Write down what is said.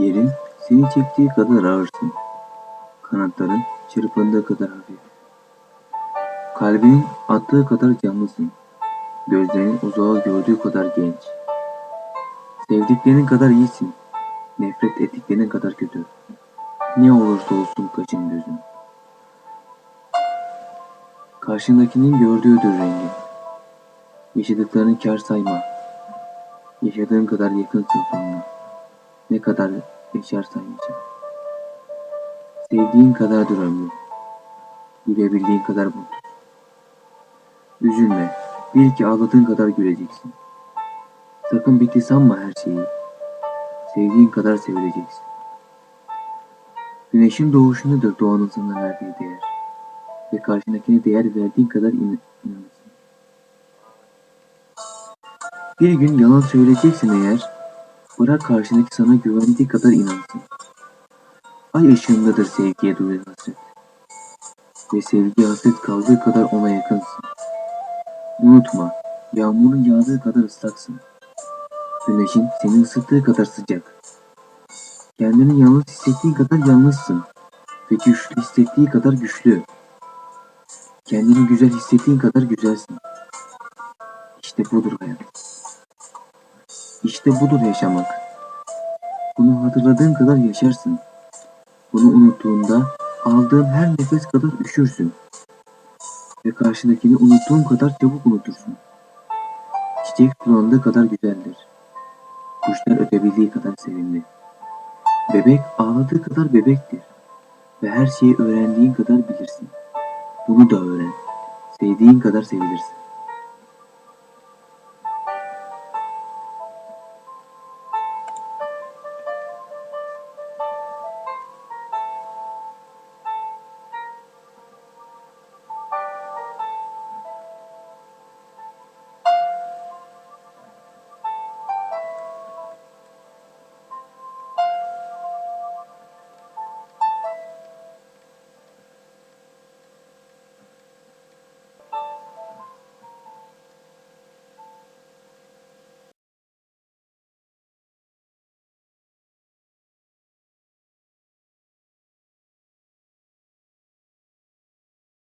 Yerin seni çektiği kadar ağırsın. Kanatların çırpındığı kadar hafif. Kalbinin attığı kadar canlısın. Gözlerinin uzağı gördüğü kadar genç. Sevdiklerinin kadar iyisin. Nefret ettiklerinin kadar kötü. Ne olursa olsun kaçın gözün. Karşındakinin gördüğüdür rengin. Yaşadıklarını kar sayma. Yaşadığın kadar yakınsın sonuna. Ne kadar yaşarsan yaşa. Sevdiğin kadardır ömrün. Gülebildiğin kadar mutlu. Üzülme. Bil ki ağladığın kadar güleceksin. Sakın bitti sanma her şeyi. Sevdiğin kadar sevileceksin. Güneşin doğuşundadır doğanın sana verdiği değer. Ve karşındakine değer verdiğin kadar in inanırsın. Bir gün yalan söyleyeceksin eğer, bırak karşındaki sana güvendiği kadar inansın. Ay ışığındadır sevgiye duyulan hasret. Ve sevgi hasret kaldığı kadar ona yakınsın. Unutma, yağmurun yağdığı kadar ıslaksın. Güneşin seni ısıttığı kadar sıcak. Kendini yalnız hissettiğin kadar yalnızsın. Ve güçlü hissettiği kadar güçlü. Kendini güzel hissettiğin kadar güzelsin. İşte budur hayat. İşte budur yaşamak. Bunu hatırladığın kadar yaşarsın. Bunu unuttuğunda aldığın her nefes kadar üşürsün. Ve karşındakini unuttuğun kadar çabuk unutursun. Çiçek sulandığı kadar güzeldir. Kuşlar ötebildiği kadar sevimli. Bebek ağladığı kadar bebektir. Ve her şeyi öğrendiğin kadar bilirsin. Bunu da öğren. Sevdiğin kadar sevilirsin.